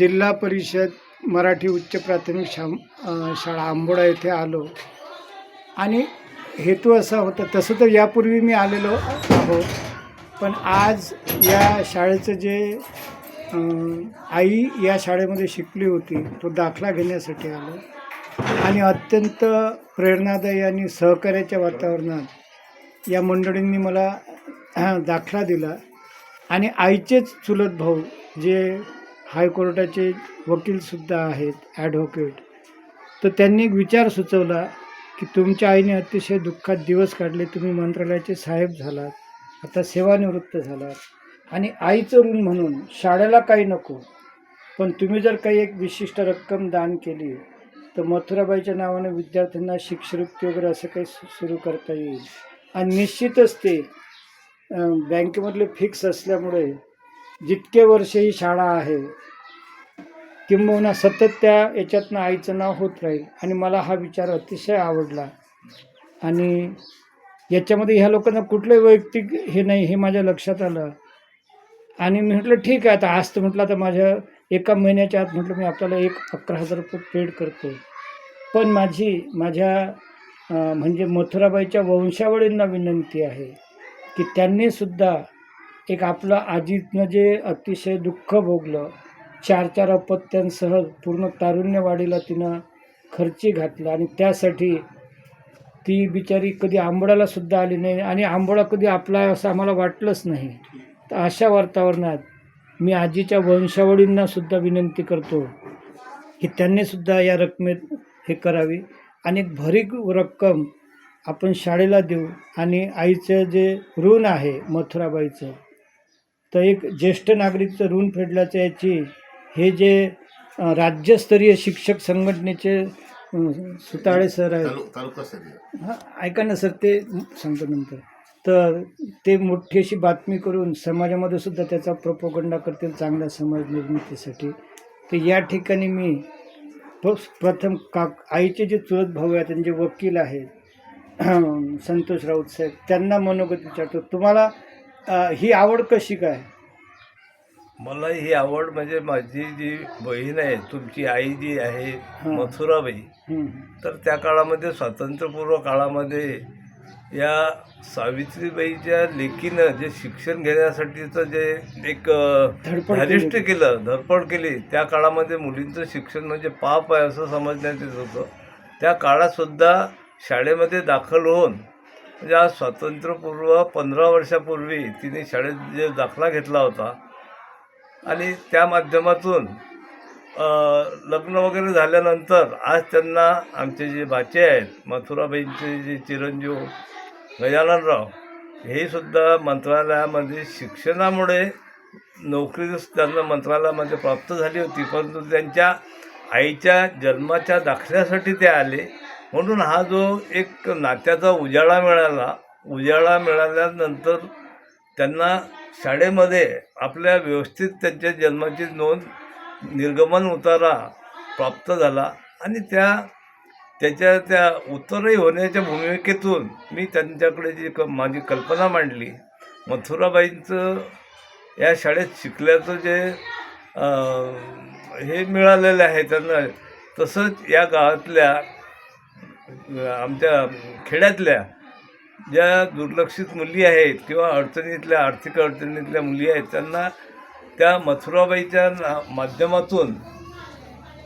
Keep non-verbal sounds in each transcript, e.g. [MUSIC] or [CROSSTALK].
जिल्हा परिषद मराठी उच्च प्राथमिक शा शाळा आंबोडा येथे आलो. आणि हेतू असा होता तसं तर यापूर्वी मी आलेलो आहो पण आज या शाळेचं जे आई या शाळेमध्ये शिकली होती तो दाखला घेण्यासाठी आलो. आणि अत्यंत प्रेरणादायी आणि सहकार्याच्या वातावरणात या मंडळींनी मला दाखला दिला. आणि आईचेच चुलत भाऊ जे हायकोर्टाचे वकीलसुद्धा आहेत ॲडव्होकेट तर त्यांनी एक विचार सुचवला की तुमच्या आईने अतिशय दुःखात दिवस काढले तुम्ही मंत्रालयाचे साहेब झालात आता सेवानिवृत्त झालात. आणि आईचं ऋण म्हणून शाळेला काही नको पण तुम्ही जर काही एक विशिष्ट रक्कम दान केली तर मथुराबाईच्या नावाने विद्यार्थ्यांना शिष्यवृत्ती वगैरे असं काही सु- सुरू करता येईल. आणि निश्चितच ते बँकेमधले फिक्स असल्यामुळे जितके वर्ष ही शाळा आहे किंबहुना सतत त्या याच्यातनं आईचं नाव होत राहील. आणि मला हा विचार अतिशय आवडला. आणि याच्यामध्ये ह्या लोकांना कुठलंही वैयक्तिक हे नाही हे माझ्या लक्षात आलं. आणि मी म्हटलं ठीक आहे आता आज तर म्हटलं आता माझ्या एका महिन्याच्या आत म्हटलं मी आपल्याला एक अकरा हजार रुपये पेड करतो. पण माझी माझ्या म्हणजे मथुराबाईच्या वंशावळींना विनंती आहे की त्यांनीसुद्धा एक आपलं आजीतनं जे अतिशय दुःख भोगलं चार चार अपत्यांसह पूर्ण तारुण्यवाडीला तिनं खर्ची घातला आणि त्यासाठी ती बिचारी कधी आंबोळाला सुद्धा आली नाही आणि आंबोळा कधी आपला आहे असं आम्हाला वाटलंच नाही. तर अशा वातावरणात मी आजीच्या वंशावळींना सुद्धा विनंती करतो की त्यांनीसुद्धा या रकमेत हे करावी. आणि एक भरीक रक्कम आपण शाळेला देऊ आणि आईचं जे ऋण आहे मथुराबाईचं तर एक ज्येष्ठ नागरिकचं ऋण फेडल्याचं याची हे जे राज्यस्तरीय शिक्षक संघटनेचे सुताळे सर आहेत. हां ऐका ना सर ते सांगतो नंतर. तर ते मोठी अशी बातमी करून समाजामध्ये सुद्धा त्याचा प्रोपोगंडा करतील चांगल्या समाज निर्मितीसाठी. तर या ठिकाणी मी प्रथम का आईचे जे चुलत भाऊ आहेत त्यांचे वकील आहेत [CLEARS THROAT] संतोष राऊत साहेब त्यांना मनोगत विचारतो. तुम्हाला ही आवड कशी काय मला ही आवड म्हणजे माझी जी बहीण आहे तुमची आई जी आहे. मथुराबाई. तर त्या काळामध्ये स्वातंत्र्यपूर्व काळामध्ये या सावित्रीबाईच्या लेकीनं जे शिक्षण घेण्यासाठीचं जे एक केली. केलं धडपड केली त्या काळामध्ये मुलींचं शिक्षण म्हणजे पाप आहे असं समजण्यात येत होतं त्या काळातसुद्धा शाळेमध्ये दाखल होऊन म्हणजे स्वातंत्र्यपूर्व पंधरा वर्षापूर्वी तिने शाळेत जे दाखला घेतला होता आणि त्या माध्यमातून लग्न वगैरे झाल्यानंतर आज त्यांना आमचे जे बाचे आहेत मथुराबाईंचे जे चिरंजीव गजाननराव हे सुद्धा मंत्रालयामध्ये शिक्षणामुळे नोकरी त्यांना मंत्रालयामध्ये प्राप्त झाली होती परंतु त्यांच्या आईच्या जन्माच्या दाखल्यासाठी ते आले. म्हणून हा जो एक नात्याचा उजाळा मिळाला उजाळा मिळाल्यानंतर त्यांना शाळेमध्ये आपल्या व्यवस्थित त्यांच्या जन्माची नोंद निर्गमन उतारा प्राप्त झाला आणि त्या त्याच्या त्या उत्तरही होण्याच्या भूमिकेतून मी त्यांच्याकडे जी क माझी कल्पना मांडली. मथुराबाईंचं या शाळेत शिकल्याचं जे हे मिळालेलं आहे त्यांना तसंच या गावातल्या आमच्या खेड्यातल्या ज्या दुर्लक्षित मुली आहेत किंवा अडचणीतल्या आर्थिक अडचणीतल्या मुली आहेत त्यांना त्या मथुराबाईच्या ना माध्यमातून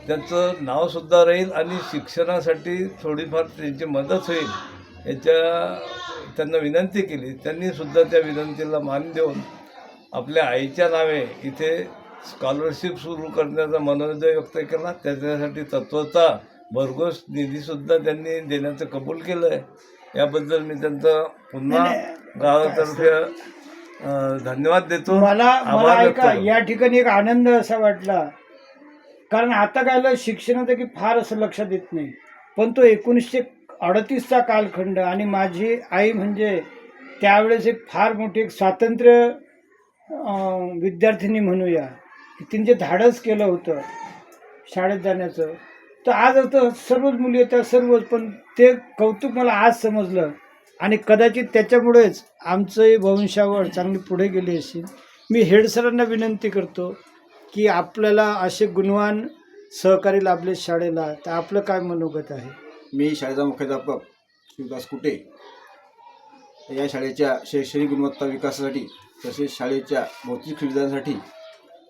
त्यांचं नावसुद्धा राहील आणि शिक्षणासाठी थोडीफार त्यांची मदत होईल याच्या त्यांना विनंती केली. त्यांनीसुद्धा त्या विनंतीला मान देऊन आपल्या आईच्या नावे इथे स्कॉलरशिप सुरू करण्याचा मनोदय व्यक्त केला. त्याच्यासाठी तत्वता भरघोस निधीसुद्धा त्यांनी देण्याचं कबूल केलं आहे याबद्दल मी त्यांचं पुन्हा नाही, नाही. गावातर्फे धन्यवाद देतो. मला मला ऐका. या ठिकाणी एक आनंद असा वाटला. कारण आता काय झालं शिक्षणात की फार असं लक्षात येत नाही. पण तो एकोणीसशे अडतीसचा कालखंड आणि माझी आई म्हणजे त्यावेळेस एक फार मोठी एक स्वातंत्र्य विद्यार्थिनी म्हणूया. तिने जे धाडस केलं होतं शाळेत जाण्याचं तर आज आता सर्वच मुली येतात सर्वच पण ते कौतुक मला आज समजलं. आणि कदाचित त्याच्यामुळेच आमचं भविष्यावर चांगली पुढे गेली असेल. मी हेड सरांना विनंती करतो की आपल्याला असे गुणवान सहकारी लाभले शाळेला. तर आपलं काय मनोगत आहे? मी शाळेचा मुख्याध्यापक शिवदास कुटे. या शाळेच्या शैक्षणिक गुणवत्ता विकासासाठी तसेच शाळेच्या भौतिक सुविधांसाठी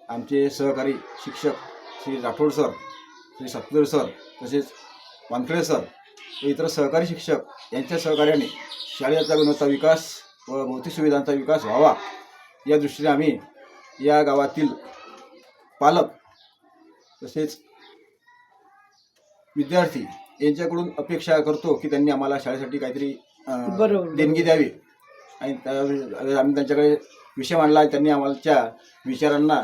आमचे सहकारी शिक्षक श्री राठोड सर श्री सत्तर सर तसेच वानखेडे सर व इतर सहकारी शिक्षक यांच्या सहकार्याने शाळेचा गुणवत्ता विकास व भौतिक सुविधांचा विकास व्हावा या दृष्टीने आम्ही या गावातील पालक तसेच विद्यार्थी यांच्याकडून अपेक्षा करतो की त्यांनी आम्हाला शाळेसाठी काहीतरी. देणगी द्यावी आणि त्या- आम्ही त्यांच्याकडे विषय मांडला आणि त्यांनी आम्हाच्या विचारांना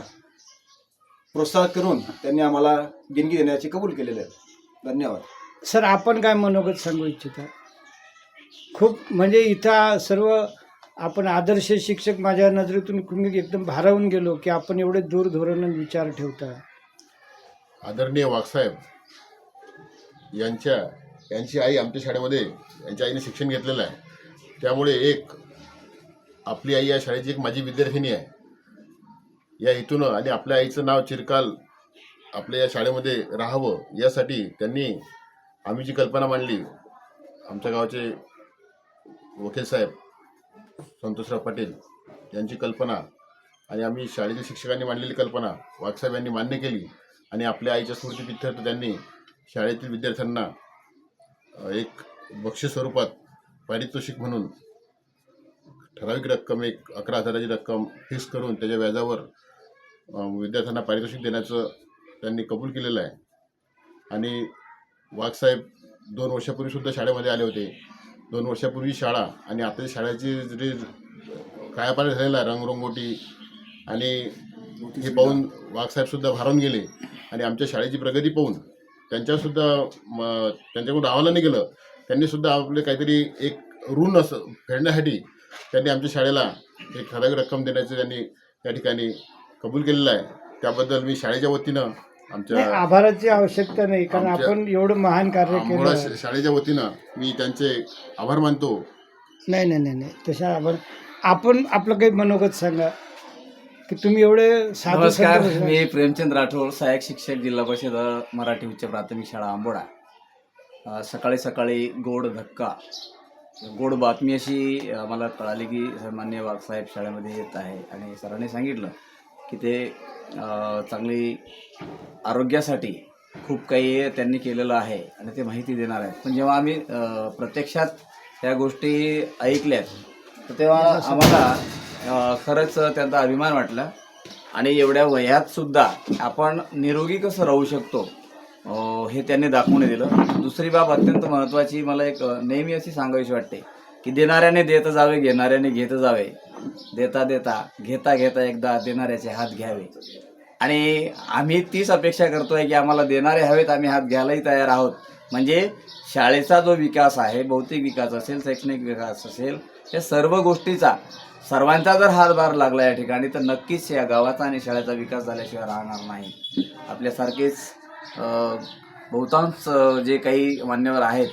प्रोत्साहित करून त्यांनी आम्हाला देणगी देण्याचे कबूल केलेले आहे. धन्यवाद. सर आपण काय मनोगत सांगू इच्छिता खूप म्हणजे इथं सर्व आपण आदर्श शिक्षक माझ्या नजरेतून मी एकदम भारावून गेलो की आपण एवढे दूर धोरण विचार ठेवता. आदरणीय वाघसाहेब यांच्या यांची आई आमच्या शाळेमध्ये यांच्या आईने शिक्षण घेतलेलं आहे. त्यामुळे एक आपली आई या शाळेची एक माझी विद्यार्थिनी आहे. या इथून आणि आपल्या आईचं नाव चिरकाल आपल्या या शाळेमध्ये राहावं यासाठी त्यांनी आम्ही जी कल्पना मांडली. आमच्या गावाचे वकील साहेब संतोषराव पाटील यांची कल्पना आणि आम्ही शाळेतील शिक्षकांनी मांडलेली कल्पना वाघसाहेब यांनी मान्य केली आणि आपल्या आईच्या स्मृतीप्रित्यर्थ त्यांनी शाळेतील विद्यार्थ्यांना एक बक्षीस स्वरूपात पारितोषिक म्हणून ठराविक रक्कम एक अकरा हजाराची रक्कम फिक्स करून त्याच्या व्याजावर विद्यार्थ्यांना पारितोषिक देण्याचं त्यांनी कबूल केलेलं आहे. आणि वाघसाहेब दोन वर्षापूर्वीसुद्धा शाळेमध्ये आले होते. दोन वर्षापूर्वी शाळा आणि आता शाळेची जे कायापालट झालेला आहे रंगरंगोटी आणि हे पाहून वाघसाहेबसुद्धा भारावून गेले. आणि आमच्या शाळेची प्रगती पाहून त्यांच्यासुद्धा म, त्यांच्याकडून आव्हानं नाही गेलं त्यांनीसुद्धा आपले काहीतरी एक ऋण असं फेडण्यासाठी त्यांनी आमच्या शाळेला एक ठराविक रक्कम देण्याचं त्यांनी या ठिकाणी कबूल केलेलं आहे. त्याबद्दल मी शाळेच्या वतीनं नाही आमच्या आभाराची आवश्यकता नाही कारण आमच्या- आपण एवढं महान कार्य आंबोळा केलं. श- शाळेच्या वतीनं मी त्यांचे आभार मानतो. नाही नाही नाही नाही तशा आभार. आपण आपलं काही मनोगत सांगा की तुम्ही एवढे साधू नमस्कार संत मी प्रेमचंद राठोड सहाय्यक शिक्षक जिल्हा परिषद मराठी उच्च प्राथमिक शाळा आंबोडा. अ, सकाळी सकाळी गोड धक्का गोड बातमी अशी अ, मला कळाली की मान्य वाघसाहेब शाळेमध्ये येत आहे. आणि सरांनी सांगितलं की ते चांगली आरोग्यासाठी खूप काही त्यांनी केलेलं आहे आणि ते माहिती देणार आहेत. पण जेव्हा आम्ही प्रत्यक्षात त्या गोष्टी ऐकल्यात तर तेव्हा आम्हाला खरंच त्यांचा अभिमान वाटला. आणि एवढ्या वयातसुद्धा आपण निरोगी कसं राहू शकतो हे त्यांनी दाखवून दिलं. दुसरी बाब अत्यंत महत्त्वाची मला एक नेहमी अशी सांगावीशी वाटते की देणाऱ्याने देत जावे घेणाऱ्याने घेत जावे. देता देता घेता घेता एकदा देणाऱ्याचे हात घ्यावे. आणि आम्ही तीच अपेक्षा करतोय की आम्हाला देणारे हवेत आम्ही हात घ्यायलाही तयार आहोत. म्हणजे शाळेचा जो विकास आहे भौतिक विकास असेल शैक्षणिक विकास असेल या सर्व गोष्टीचा सर्वांचा जर हातभार लागला या ठिकाणी तर नक्कीच या गावाचा आणि शाळेचा विकास झाल्याशिवाय राहणार नाही. आपल्यासारखेच बहुतांश जे काही मान्यवर आहेत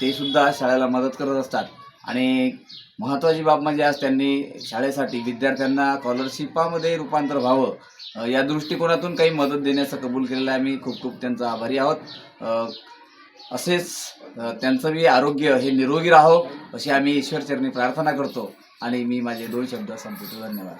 ते सुद्धा शाळेला मदत करत असतात. आणि महत्त्वाची बाब म्हणजे आज त्यांनी शाळेसाठी विद्यार्थ्यांना स्कॉलरशिपामध्ये रूपांतर व्हावं या दृष्टिकोनातून काही मदत देण्याचं कबूल केलेलं आहे. आम्ही खूप खूप त्यांचा आभारी आहोत. असेच त्यांचं बी आरोग्य हे निरोगी राहो अशी आम्ही ईश्वरचरणी प्रार्थना करतो. आणि मी माझे दोन शब्द संपवतो. धन्यवाद.